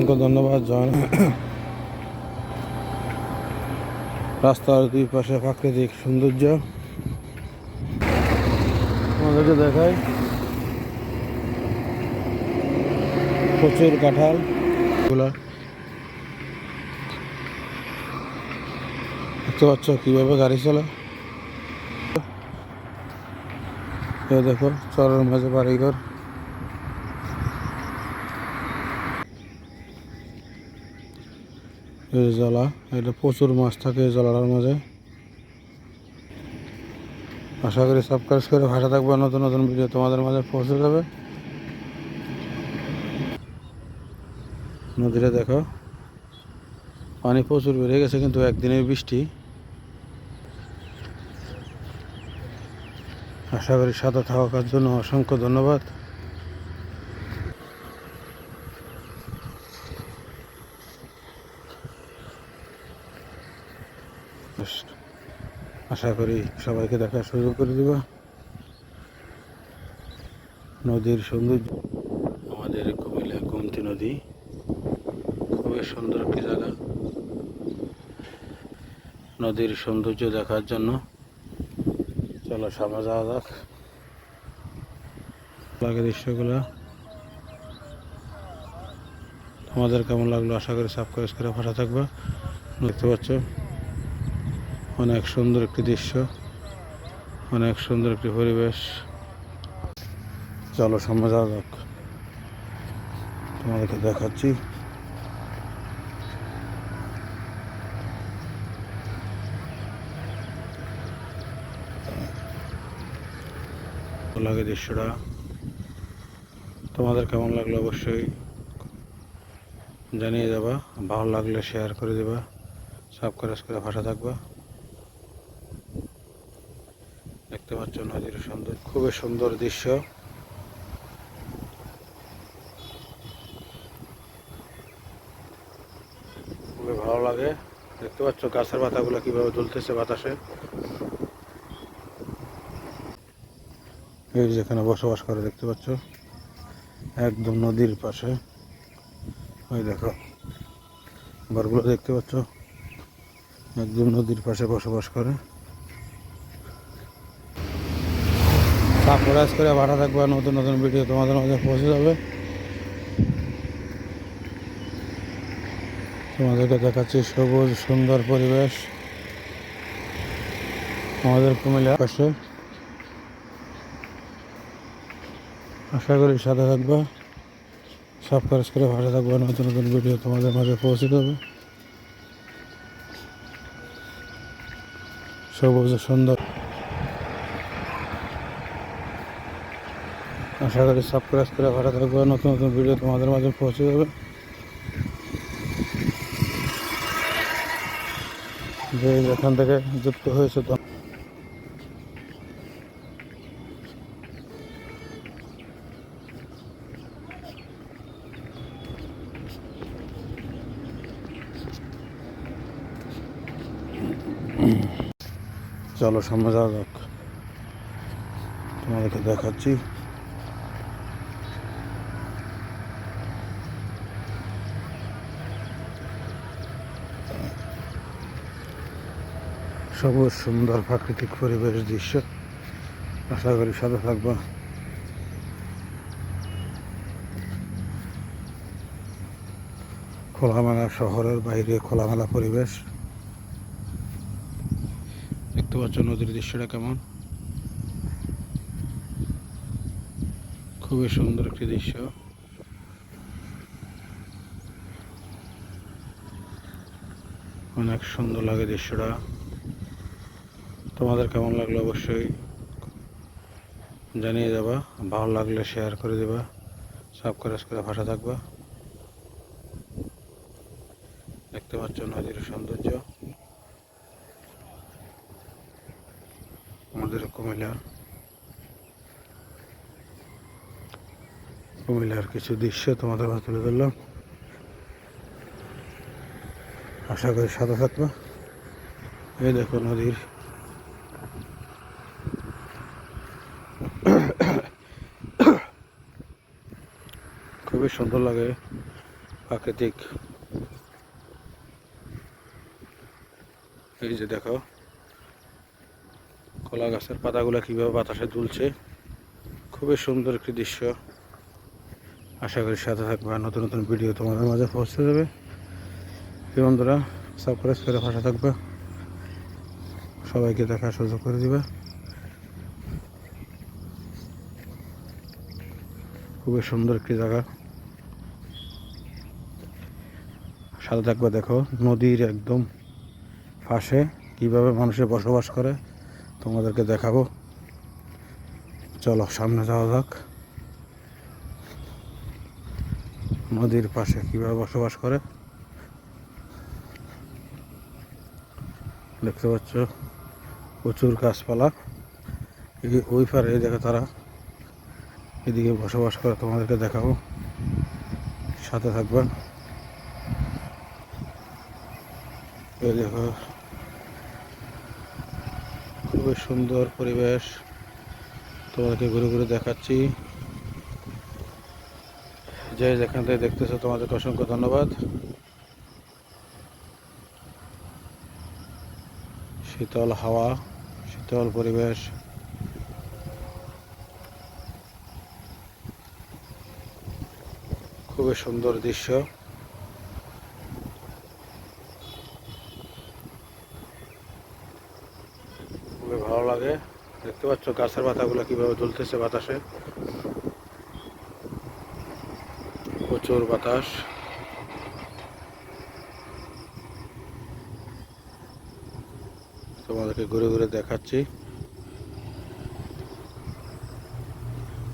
অসংখ্য ধন্যবাদ জন রাস্তার দুই পাশে প্রাকৃতিক সৌন্দর্য। আমাদেরকে দেখায় প্রচুর কাঁঠাল। গুলা দেখতে পাচ্ছ কীভাবে গাড়ি চলে। দেখো, চরের মাঝে বাড়িঘর। এই জলা এটা প্রচুর মাছ থাকে এই জলাটার মাঝে। আশা করি সাবস্ক্রাইব করে ভাষা থাকবে, নতুন নতুন ভিডিও তোমাদের মাঝে পৌঁছে যাবে। নদীটা দেখো, পানি প্রচুর বেড়ে গেছে, কিন্তু একদিনের বৃষ্টি। আশা করি সাথে থাকার জন্য অসংখ্য ধন্যবাদ। আশা করি সবাইকে দেখা সুযোগ করে দেবা। নদীর সৌন্দর্য। আমাদের কুমিল্লা গোমতী নদী খুবই সুন্দর একটি জায়গা। নদীর সৌন্দর্য দেখার জন্য চলো সামনে যাওয়া যাক। লাগে দৃশ্যগুলো। তোমাদের কেমন লাগল? আশা করি সাবস্ক্রাইব করে ভাষা থাকবে। দেখতে পাচ্ছ? অনেক সুন্দর একটি দৃশ্য, অনেক সুন্দর একটি পরিবেশ। চলো সামনে যাওয়া তোমাদেরকে দেখাচ্ছি। লাগে দৃশ্যটা। তোমাদের কেমন লাগল অবশ্যই জানিয়ে যাবা ভালো লাগলে শেয়ার করে দেবা সাবস্ক্রাইব করে ভাষা থাকবা। দেখতে পাচ্ছ নদীর সুন্দর খুবই সুন্দর দৃশ্য। খুবই ভালো লাগে। দেখতে পাচ্ছ গাছের পাতাগুলো কীভাবে দুলতেছে বাতাসে। এই যেখানে বসবাস করে দেখতে পাচ্ছ। একদম নদীর পাশে। ওই দেখো। ঘরগুলো দেখতে পাচ্ছ। একদম নদীর পাশে বসবাস করে। সাবস্ক্রাইব করে ভাড়া থাকবে নতুন নতুন ভিডিও তোমাদের মাঝে পৌঁছে যাবে। তোমাদেরকে দেখাচ্ছি সবুজ, সুন্দর পরিবেশ। আমাদের কুমিল্লা পাশে। আশা করি সাথে থাকবে। সাবস্ক্রাইব করে ভালো থাকবে নতুন নতুন ভিডিও তোমাদের মাঝে পৌঁছে দেবে। সবুজ, সুন্দর। আশা করি সাবস্ক্রাইব করে ভালো থাকবে নতুন নতুন ভিডিও তোমাদের মাঝে পৌঁছে যাবে। যে যেখান থেকে যুক্ত হয়েছে তো। চলো সামনে যাওয়া যাক। তোমাদেরকে দেখাচ্ছি। সবুজ, সুন্দর প্রাকৃতিক পরিবেশ দৃশ্য। আশা করি সাথে থাকব। খোলামেলা শহরের বাইরে খোলামেলা পরিবেশ। দেখতে পাচ্ছ নদীর দৃশ্যটা কেমন? খুবই সুন্দর একটি দৃশ্য। অনেক সুন্দর লাগে দৃশ্যটা। তোমাদের কেমন লাগল অবশ্যই জানিয়ে দেবা। ভালো লাগলে শেয়ার করে দেবা সাবস্ক্রাইব করে ভাষা থাকবা। দেখতে পাচ্ছ নদীর সৌন্দর্য। আমাদের কুমিল্লার কুমিল্লার কিছু দৃশ্য তোমাদের মাঝে তুলে ধরলাম। আশা করি সাথে থাকবা। এই দেখো নদীর খুবই সুন্দর লাগে প্রাকৃতিক। এই যে দেখো, কলা গাছের পাতাগুলো কীভাবে বাতাসে দুলছে, খুবই সুন্দর একটি দৃশ্য। আশা করি সাথে থাকবে আর নতুন নতুন ভিডিও তোমাদের মাঝে পৌঁছে যাবে বন্ধুরা সাবস্ক্রাইব করে ভাষা থাকবে। সবাইকে দেখার সুযোগ করে দিবে। খুবই সুন্দর একটি জায়গা। সাথে থাকবে, দেখো, নদীর একদম পাশে কীভাবে মানুষে বসবাস করে, তোমাদেরকে দেখাবো। চলো, সামনে যাওয়া যাক। নদীর পাশে কীভাবে বসবাস করে। দেখতে পাচ্ছ, প্রচুর গাছপালা। ওই পারে, দেখো তারা এদিকে বসবাস করে, তোমাদেরকে দেখাবো। সাথে থাকবে এই দেখো খুবই সুন্দর পরিবেশ। তোমাদেরকে ঘুরে ঘুরে দেখাচ্ছি। যে যেখান থেকে দেখতেছো, তোমাদেরকে অসংখ্য ধন্যবাদ। শীতল হাওয়া, শীতল পরিবেশ। খুবই সুন্দর দৃশ্য খুবই ভালো লাগে দেখতে পাচ্ছ গাছের পাতাগুলো কীভাবে দুলতেছে বাতাসে? প্রচুর বাতাস। তোমাদেরকে ঘুরে ঘুরে দেখাচ্ছি।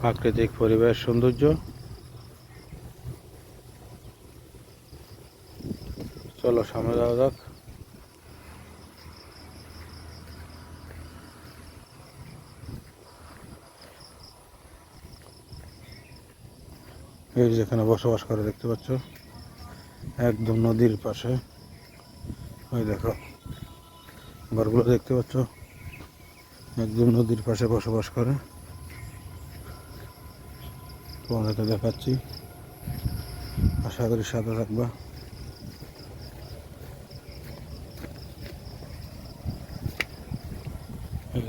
প্রাকৃতিক পরিবেশ, সৌন্দর্য। চলো সামনে যাওয়া যাক। এই যেখানে বসবাস করে দেখতে পাচ্ছ। একদম নদীর পাশে। ওই দেখো, ঘরগুলো দেখতে পাচ্ছ। একদম নদীর পাশে বসবাস করে। তোমাদেরকে দেখাচ্ছি। আশা করি সাথে থাকবা।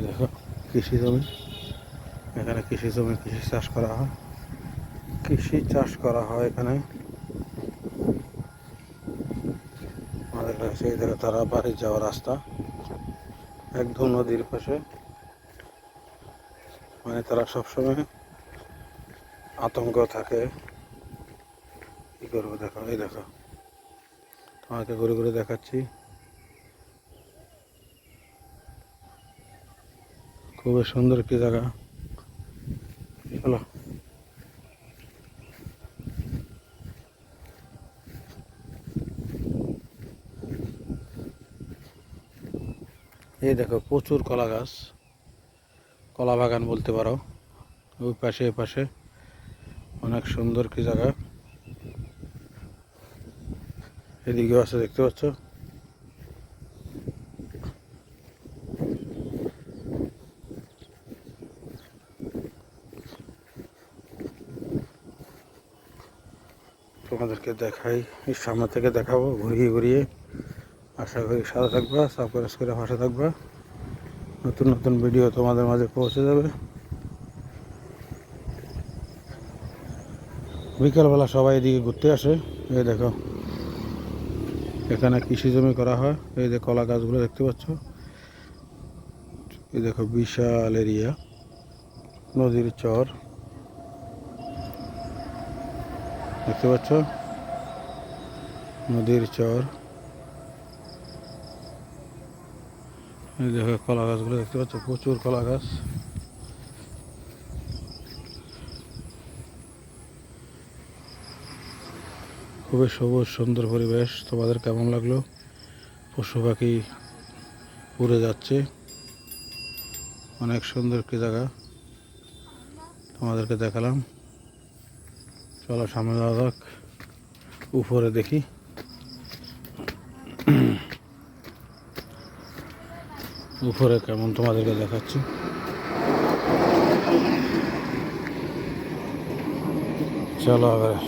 দেখো, কৃষি জমি। এখানে কৃষি জমি, কৃষি চাষ করা হয়। কৃষি চাষ করা হয় এখানে। আমাদের কাছে এই তারা বাড়ি যাওয়ার রাস্তা। একদম নদীর পাশে। মানে তারা সবসময় আতঙ্ক থাকে। কি করব দেখো, এই দেখো। তোমাকে ঘুরে ঘুরে দেখাচ্ছি। খুবই সুন্দর একটি জায়গা। চলো। এই দেখো, প্রচুর কলা গাছ। কলা বাগান বলতে পারো। ওই পাশে পাশে। অনেক সুন্দর কি জায়গা। এদিকেও আছে, দেখতে পাচ্ছ? তোমাদেরকে দেখাই সামনে থেকে দেখাবো, ঘুরিয়ে ঘুরিয়ে। আশা করি সাথে থাকবা সাবস্ক্রাইব করে পাশে থাকবা। নতুন নতুন ভিডিও তোমাদের মাঝে পৌঁছে যাবে। বিকালবেলা সবাই এদিকে ঘুরতে আসে। এই দেখো, এখানে কৃষি জমি করা হয়। এই যে কলা গাছগুলো দেখতে পাচ্ছ। এই দেখো, বিশাল এরিয়া নদীর চর। দেখতে পাচ্ছ? নদীর চর। এই দেখো কলা গাছগুলো দেখতে পাচ্ছ, প্রচুর কলা গাছ খুবই সবুজ, সুন্দর পরিবেশ। তোমাদের কেমন লাগল? পশু পাখি উড়ে যাচ্ছে। অনেক সুন্দর একটি জায়গা। তোমাদেরকে দেখালাম। চলো সামনে যাওয়া যাক। উপরে দেখি। উপরে কেমন তোমাদেরকে দেখাচ্ছি। চলো এবারে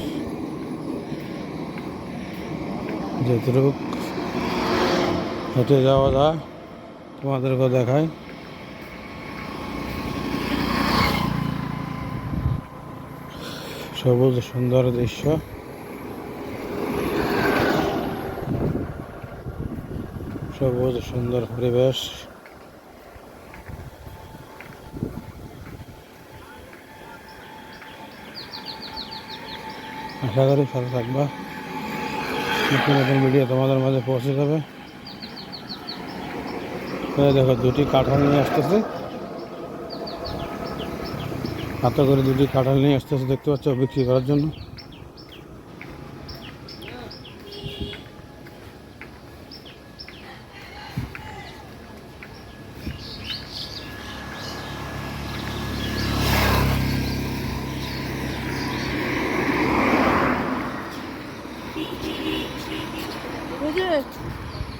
যেটুক হেঁটে যাওয়া যায় তোমাদেরকে দেখাই। সবুজ সুন্দর দৃশ্য। সবুজ সুন্দর পরিবেশ। আশা করি ভালো থাকবা। নতুন নতুন ভিডিও তোমাদের মাঝে পৌঁছে যাবে। দেখো, দুটি কাঁঠাল নিয়ে আসতেছে। হাতে করে দুটি কাঁঠাল নিয়ে আসতেছে, দেখতে পাচ্ছ বিক্রি করার জন্য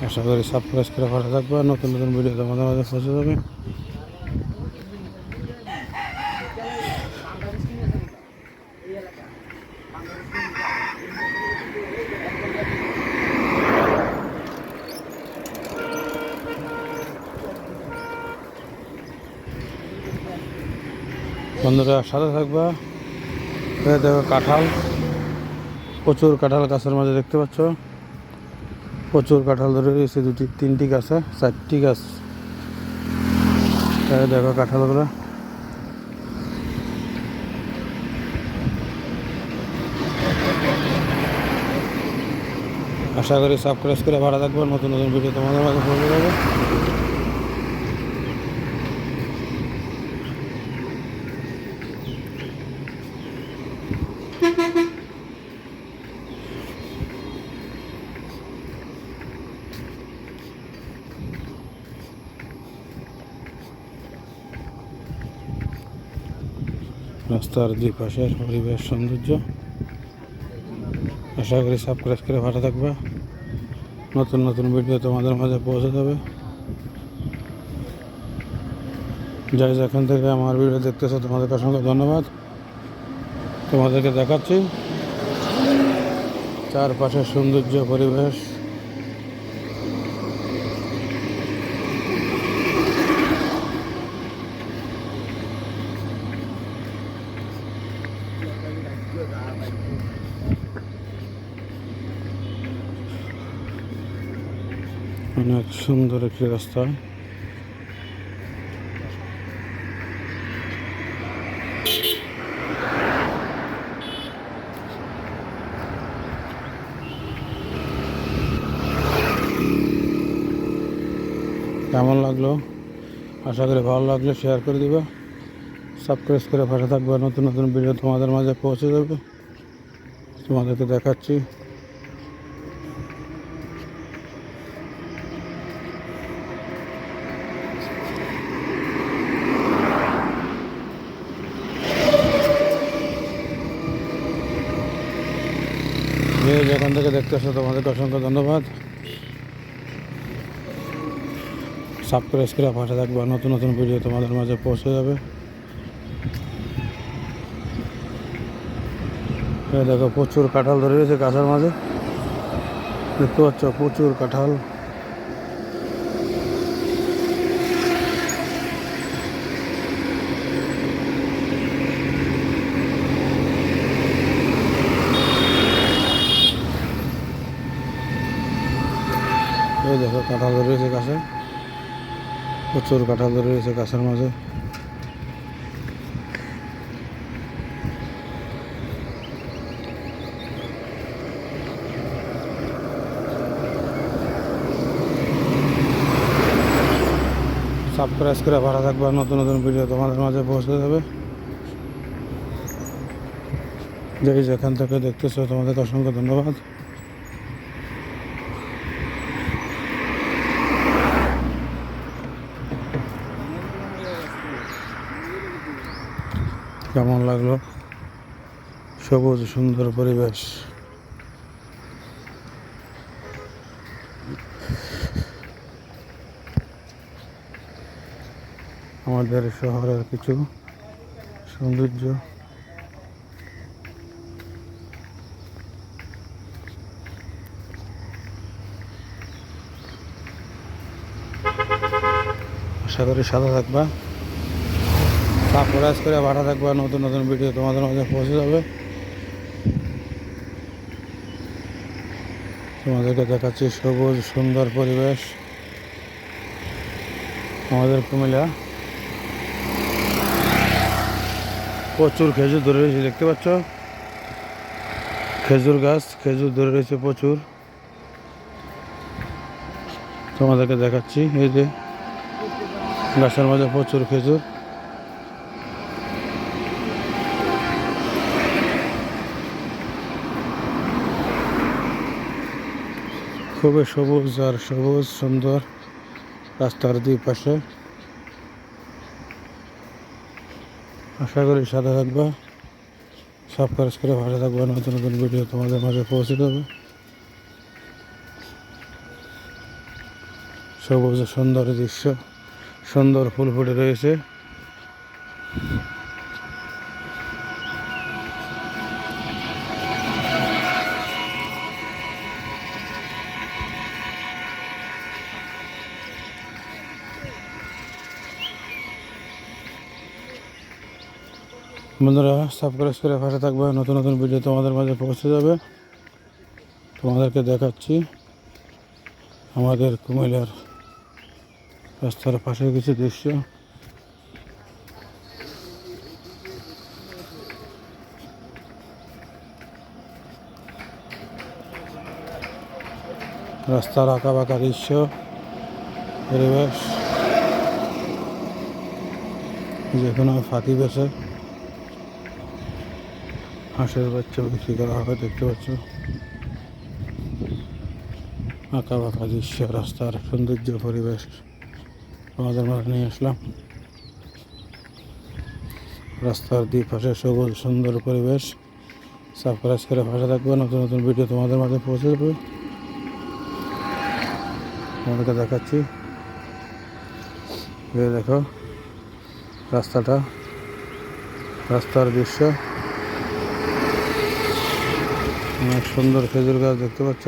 আশা করি সাবস্ক্রাইব করে ভালো থাকবে নতুন নতুন ভিডিও তোমাদের মাঝে পৌঁছে যাবে। বন্ধুরা, সাথে থাকবা। দেখো কাঁঠাল, প্রচুর কাঁঠাল গাছের মাঝে দেখতে পাচ্ছ। প্রচুর কাঁঠাল ধরে রয়েছে, দুটি, তিনটি গাছে চারটি গাছ। দেখো কাঁঠালগুলো। আশা করি সাবস্ক্রাইব করে ভাড়া থাকব নতুন নতুন ভিডিও তোমাদের মাঝে পৌঁছে যাবে। রাস্তার দুই পাশের পরিবেশ সৌন্দর্য। আশা করি সাবস্ক্রাইব করে ভালো থাকবে। নতুন নতুন ভিডিও তোমাদের মাঝে পৌঁছে দেবে। যাই যেখান থেকে আমার ভিডিও দেখতেছো তোমাদেরকে অসংখ্য ধন্যবাদ। তোমাদেরকে দেখাচ্ছি। চারপাশের সৌন্দর্য, পরিবেশ। অনেক সুন্দর একটি রাস্তা। কেমন লাগল? আশা করি ভালো লাগলে শেয়ার করে দিবে। সাবস্ক্রাইব করে পাশে থাকবে, নতুন নতুন ভিডিও তোমাদের মাঝে পৌঁছে যাবে তোমাদেরকে দেখাচ্ছি। যেখান থেকে দেখতে আসো, তোমাদেরকে অসংখ্য ধন্যবাদ। সাবস্ক্রাইব করে পাশে থাকবে, নতুন নতুন ভিডিও তোমাদের মাঝে পৌঁছে যাবে। দেখো প্রচুর কাঁঠাল ধরে রয়েছে গাছের মাঝে। দেখতে পাচ্ছ, প্রচুর কাঁঠাল। এই দেখো, কাঁঠাল ধরে রয়েছে গাছে। প্রচুর কাঁঠাল ধরে রয়েছে গাছের মাঝে। সাবস্ক্রাইব করে ভাড়া থাকবে নতুন নতুন ভিডিও তোমাদের মাঝে পৌঁছে যাবে। যে যেখান থেকে দেখতেছো, তোমাদেরকে অসংখ্য ধন্যবাদ। কেমন লাগল? সবুজ সুন্দর পরিবেশ। আমাদের শহরের কিছু সৌন্দর্য। আশা করি সাদা থাকবা। তারপরে করে ভাড়া থাকবা, নতুন নতুন ভিডিও তোমাদের মাঝে পৌঁছে যাবে। তোমাদেরকে দেখাচ্ছি সবুজ সুন্দর পরিবেশ। আমাদের কুমিল্লা। প্রচুর খেজুর ধরে রয়েছে, দেখতে পাচ্ছ? খেজুর গাছ, খেজুর ধরে রয়েছে প্রচুর। তোমাদেরকে দেখাচ্ছি, এই যে গাছের মধ্যে প্রচুর খেজুর। খুবই সবুজ আর সবুজ, সুন্দর রাস্তার দুই পাশে। আশা করি সাদা থাকবা। সব খরচ করে ভালো থাকবা, নতুন নতুন ভিডিও তোমাদের মাঝে পৌঁছে দেবে। সবুজ সুন্দর দৃশ্য, সুন্দর ফুল ফুটে রয়েছে। বন্ধুরা সাবস্ক্রাইব করে পাশে থাকবে। নতুন নতুন ভিডিও তোমাদের মাঝে পৌঁছে যাবে। তোমাদেরকে দেখাচ্ছি আমাদের কুমিল্লার রাস্তার পাশে কিছু দৃশ্য। রাস্তার আঁকা বাঁকা দৃশ্য, পরিবেশ যে কোনো ফাঁকি বেছে হাঁসের বাচ্চা বিক্রি করা হবে, দেখতে পাচ্ছ। আঁকা বাঁকা দৃশ্য, রাস্তার সৌন্দর্য, পরিবেশ। আমাদের মাঠে নিয়ে আসলাম। রাস্তার দুই পাশে সবুজ, সুন্দর পরিবেশ। সাবস্ক্রাইব করে ভাষা থাকবে নতুন নতুন ভিডিও তোমাদের মাঝে পৌঁছে যাবে তোমাদেরকে দেখাচ্ছি। দেখো, রাস্তাটা, রাস্তার দৃশ্য। অনেক সুন্দর খেজুর গাছ দেখতে পাচ্ছ।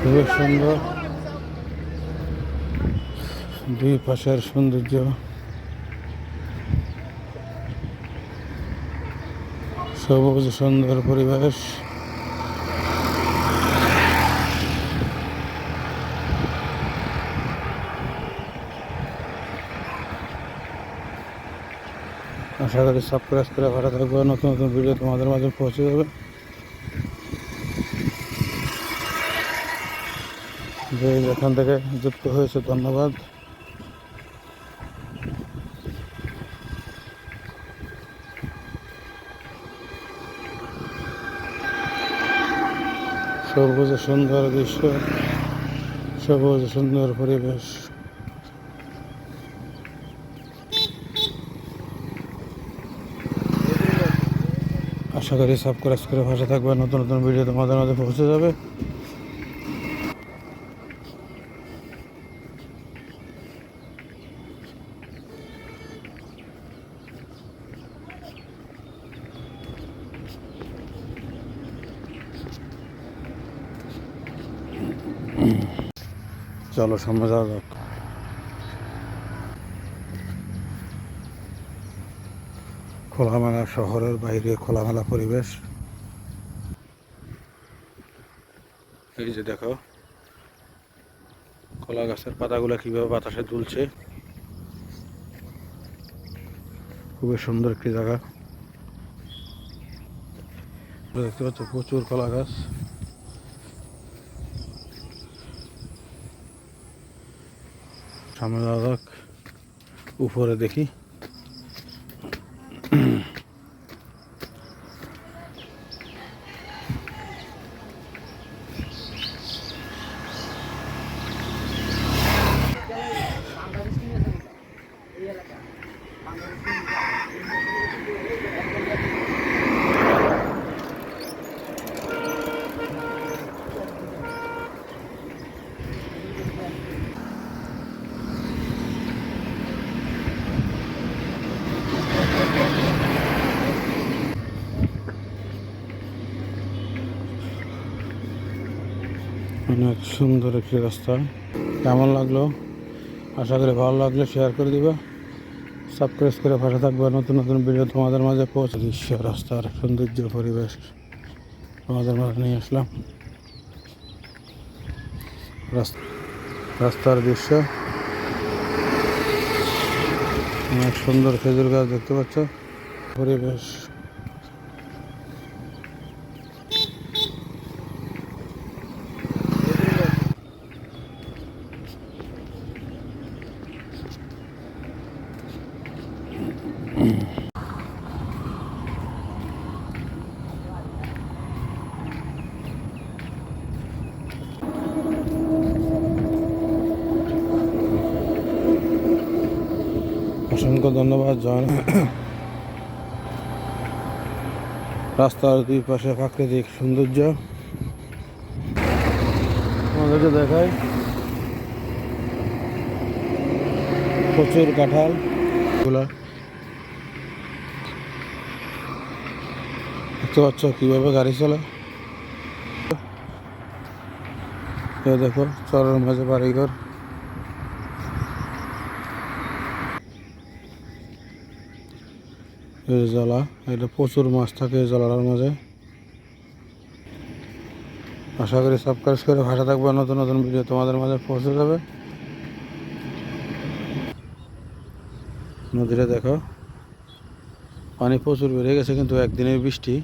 খুবই সুন্দর। দুই পাশের সৌন্দর্য। সবুজ সুন্দর পরিবেশ। আশা করি সাবস্ক্রাইব করে ভালো থাকবে নতুন নতুন ভিডিও তোমাদের মাঝে পৌঁছে যাবে। এখান থেকে যুক্ত হয়েছে, ধন্যবাদ। সবুজ সুন্দর দৃশ্য, সবুজ সুন্দর পরিবেশ। করি সাবস্ক্রাইব করে ভাষা থাকবে। নতুন নতুন ভিডিও তোমাদের মাঝে পৌঁছে যাবে। চলো, সামনে যাওয়া যাক খোলামেলা শহরের বাইরে খোলামেলা পরিবেশ। এই যে দেখো, কলা গাছের পাতাগুলো কীভাবে বাতাসে দুলছে। খুবই সুন্দর একটি জায়গা। দেখতে পাচ্ছ, প্রচুর কলা গাছ। সামনে উপরে দেখি। অনেক সুন্দর একটি রাস্তা। কেমন লাগল? আশা করি ভালো লাগলে শেয়ার করে দিবা। সাবস্ক্রাইব করে পাশে থাকবে। নতুন নতুন ভিডিও তোমাদের মাঝে পৌঁছে দৃশ্য রাস্তার সৌন্দর্য পরিবেশ। তোমাদের মাঝে নিয়ে আসলাম। রাস- রাস্তার দৃশ্য। অনেক সুন্দর খেজুর গাছ দেখতে পাচ্ছ। পরিবেশ অসংখ্য ধন্যবাদ জন রাস্তার দুই পাশে প্রাকৃতিক সৌন্দর্য। আমাদেরকে দেখায়। প্রচুর কাঁঠাল। গুলা দেখতে পাচ্ছ কীভাবে গাড়ি চলে। দেখো, চরের মাঝে বাড়িঘর। এই জলা এটা প্রচুর মাছ থাকে এই মাঝে। আশা করি সাবস্ক্রাইব করে ভাষা থাকবে, নতুন নতুন ভিডিও তোমাদের মাঝে পৌঁছে যাবে। নদীটা দেখো, পানি প্রচুর বেড়ে গেছে, কিন্তু একদিনের বৃষ্টি।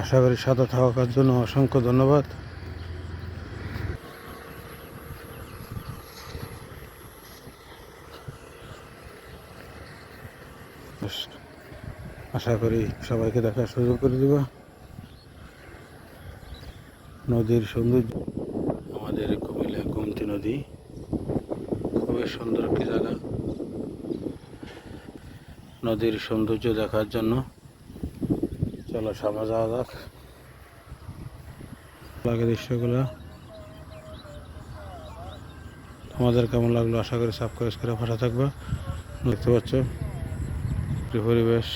আশা করি সাথে থাকার জন্য অসংখ্য ধন্যবাদ। আশা করি সবাইকে দেখার সুযোগ করে দিব। নদীর সৌন্দর্য। আমাদের কুমিল্লা গোমতী নদী খুবই সুন্দর একটি জায়গা। নদীর সৌন্দর্য দেখার জন্য চলো সামনে যাওয়া যাক। লাগে দৃশ্যগুলো। তোমাদের কেমন লাগল? আশা করি সাবস্ক্রাইব করে ভাষা থাকবে। দেখতে পাচ্ছ? পরিবেশ।